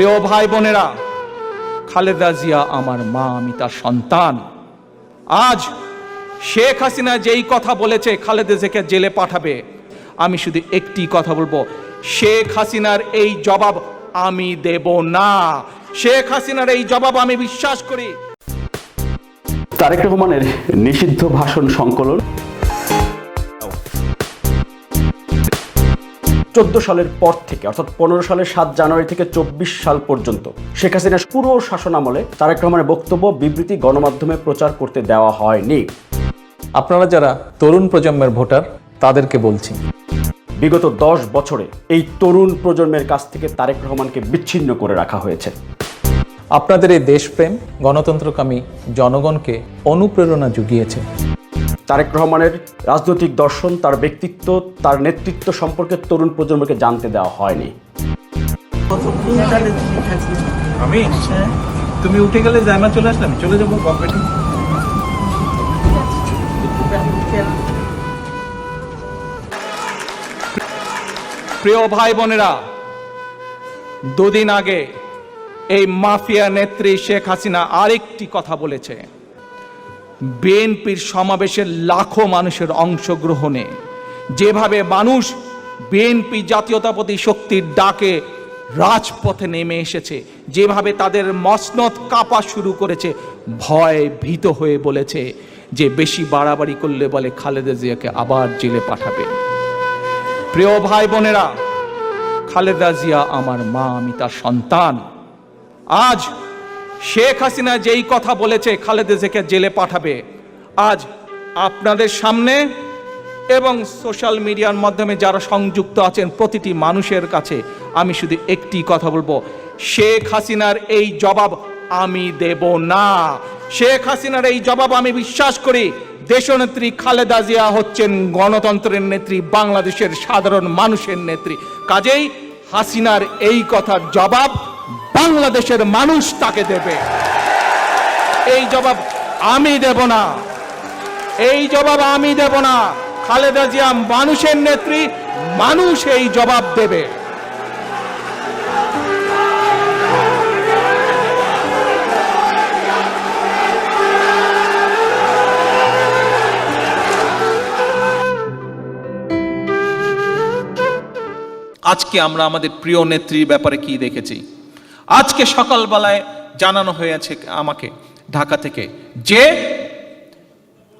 প্রিয় ভাই বোনেরা, খালেদা জিয়া আমার মা, আমি তার সন্তান। আজ শেখ হাসিনা যেই কথা বলেছে, খালেদা জিয়াকে জেলে পাঠাবে, আমি শুধু একটি কথা বলব, শেখ হাসিনার এই জবাব আমি দেব না। শেখ হাসিনার এই জবাব আমি বিশ্বাস করি। তারেক রহমানের নিষিদ্ধ ভাষণ সংকলন চোদ্দ সালের পর থেকে অর্থাৎ পনেরো সালের সাত জানুয়ারি থেকে চব্বিশ সাল পর্যন্ত শেখ হাসিনার পুরো শাসন আমলে তারেক রহমানের বক্তব্য বিবৃতি গণমাধ্যমে প্রচার করতে দেওয়া হয়নি। আপনারা যারা তরুণ প্রজন্মের ভোটার তাদেরকে বলছি। বিগত দশ বছরে এই তরুণ প্রজন্মের কাছ থেকে তারেক রহমানকে বিচ্ছিন্ন করে রাখা হয়েছে। আপনাদের এই দেশপ্রেম গণতন্ত্রকামী জনগণকে অনুপ্রেরণা জুগিয়েছে। তারেক রহমানের রাজনৈতিক দর্শন তার ব্যক্তিত্ব তার নেতৃত্ব সম্পর্কে তরুণ প্রজন্মকে জানতে দেওয়া হয়নি। আমি? তুমি উঠে গেলে জায়মা চলে আসলাম চলে যাব প্রিয় ভাই বোনেরা দুদিন আগে এই মাফিয়া নেত্রী শেখ হাসিনা আরেকটি কথা বলেছে। বিএনপির সমাবেশে লাখো মানুষের অংশগ্রহণে। যেভাবে মানুষ বিএনপি জাতীয়তাবাদী শক্তির ডাকে রাজপথে নেমে এসেছে, যেভাবে তাদের মসনদ কাঁপা শুরু করেছে, ভয় ভীত হয়ে বলেছে যে বেশি বাড়াবাড়ি করলে বলে খালেদা জিয়াকে আবার জেলে পাঠাবে। প্রিয় ভাই বোনেরা, খালেদা জিয়া আমার মা, আমি তার সন্তান। আজ শেখ হাসিনা যেই কথা বলেছে, খালেদা জিয়াকে জেলে পাঠাবে। আজ আপনাদের সামনে এবং সোশ্যাল মিডিয়ার মাধ্যমে যারা সংযুক্ত আছেন প্রতিটি মানুষের কাছে আমি শুধু একটি কথা বলব, শেখ হাসিনার এই জবাব আমি দেব না। শেখ হাসিনার এই জবাব আমি বিশ্বাস করি, দেশনেত্রী খালেদা জিয়া হচ্ছেন গণতন্ত্রের নেত্রী, বাংলাদেশের সাধারণ মানুষের নেত্রী। কাজেই হাসিনার এই কথার জবাব বাংলাদেশের মানুষ তাকে দেবে। এই জবাব আমি দেব না। এই জবাব আমি দেব না। খালেদা জিয়া মানুষের নেত্রী, মানুষ এই জবাব দেবে। আজকে আমরা আমাদের প্রিয় নেত্রীর ব্যাপারে কি দেখেছি? আজকে সকালবেলায় জানানো হয়েছে আমাকে ঢাকা থেকে যে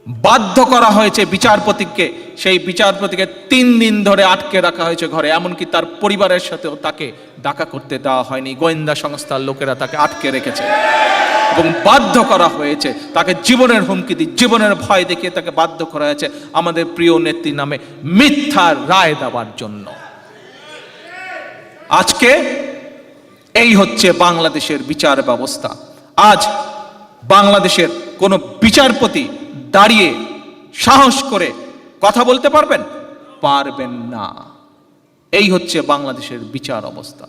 বাধ্য করা হয়েছে বিচারপতিকে, সেই বিচারপতিকে তিন দিন ধরে আটকে রাখা হয়েছে ঘরে। এমনকি তার পরিবারের সাথেও তাকে ডাকা করতে দেওয়া হয়নি। গোয়েন্দা সংস্থার লোকেরা তাকে আটকে রেখেছে এবং বাধ্য করা হয়েছে। তাকে জীবনের হুমকি দিয়ে জীবনের ভয় দেখিয়ে তাকে বাধ্য করা হয়েছে আমাদের প্রিয় নেত্রীর নামে মিথ্যা রায় দেওয়ার জন্য। আজকে এই হচ্ছে বাংলাদেশের বিচার ব্যবস্থা। আজ বাংলাদেশের কোন বিচারপতি দাঁড়িয়ে সাহস করে কথা বলতে পারবেন? পারবেন না। এই হচ্ছে বাংলাদেশের বিচার অবস্থা।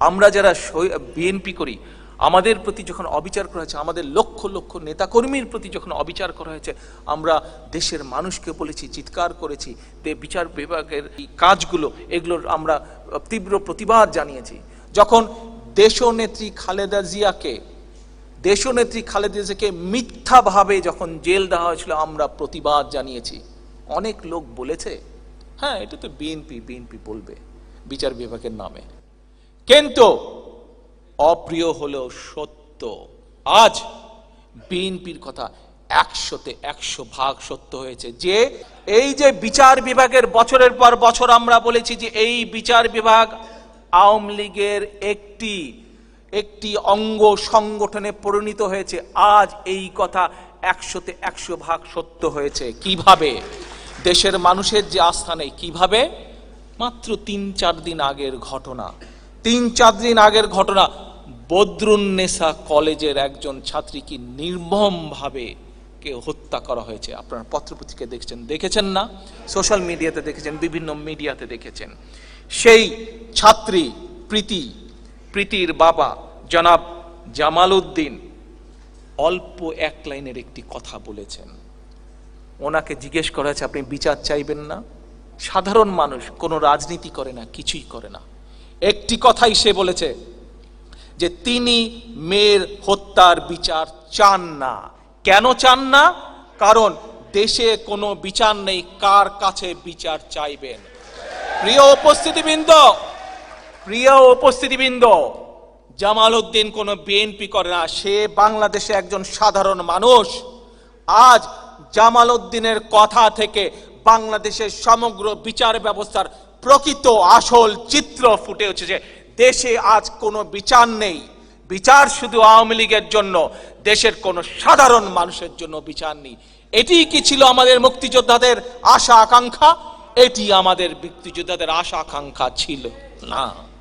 আমরা যারা বিএনপি করি, আমাদের প্রতি যখন অবিচার করা হয়েছে, আমাদের লক্ষ লক্ষ নেতাকর্মীর প্রতি যখন অবিচার করা হয়েছে, আমরা দেশের মানুষকে বলেছি, চিৎকার করেছি যে বিচার বিভাগের কাজগুলো, এগুলোর আমরা তীব্র প্রতিবাদ জানিয়েছি। যখন দেশনেত্রী খালেদা জিয়াকে, দেশনেত্রী খালেদা জিয়াকে মিথ্যাভাবে যখন জেল দেওয়া হয়েছিল, আমরা প্রতিবাদ জানিয়েছি। অনেক লোক বলেছে হ্যাঁ এটা তো বিএনপি বিএনপি বলবে বিচার বিভাগের নামে। কিন্তু অপ্রিয় হলেও সত্য, আজ বিএনপির কথা একশোতে একশো ভাগ সত্য হয়েছে যে, এই যে বিচার বিভাগের বছরের পর বছর আমরা বলেছি যে, এই বিচার বিভাগ আওয়ামী লীগের একটি একটি অঙ্গ সংগঠনে পরিণত হয়েছে। আজ এই কথা একশোতে একশো ভাগ সত্য হয়েছে। কীভাবে? দেশের মানুষের যে আস্থা নেই, কীভাবে? মাত্র তিন চার দিন আগের ঘটনা। তিন চার দিন আগের ঘটনা। বদরুন্নেসা কলেজের একজন ছাত্রীকে নির্মমভাবে কে হত্যা করা হয়েছে। আপনারা পত্রপত্রিকা দেখছেন। দেখেছেন না? সোশ্যাল মিডিয়াতে দেখেছেন, বিভিন্ন মিডিয়াতে দেখেছেন। সেই ছাত্রী প্রীতি। প্রীতির বাবা জনাব জামাল উদ্দিন অল্প এক লাইনের একটি কথা বলেছেন। ওনাকে জিজ্ঞেস করা হয়েছে, আপনি বিচার চাইবেন না? সাধারণ মানুষ, কোনো রাজনীতি করে না, কিছুই করে না। একটি কথাই সে বলেছে, যে তিনি মেয়ের হত্যার বিচার চান না। কেন চান না? কারণ দেশে কোনো বিচার নেই, কার কাছে বিচার চাইবেন? প্রিয় উপস্থিতিবৃন্দ প্রিয় উপস্থিতিবৃন্দ, জামাল উদ্দিন কোনো বিএনপি করে না, সে বাংলাদেশে একজন সাধারণ মানুষ। আজ জামাল উদ্দিনের কথা থেকে বাংলাদেশের সমগ্র বিচার ব্যবস্থার প্রকৃত আসল চিত্র ফুটে উঠেছে। দেশে আজ কোনো বিচার নেই। বিচার শুধু আওয়ামী লীগের জন্য, দেশের কোনো সাধারণ মানুষের জন্য বিচার নেই। এটি কি ছিল আমাদের মুক্তিযোদ্ধাদের আশা আকাঙ্ক্ষা এটি আমাদের মুক্তিযোদ্ধাদের আশা আকাঙ্ক্ষা ছিল। না।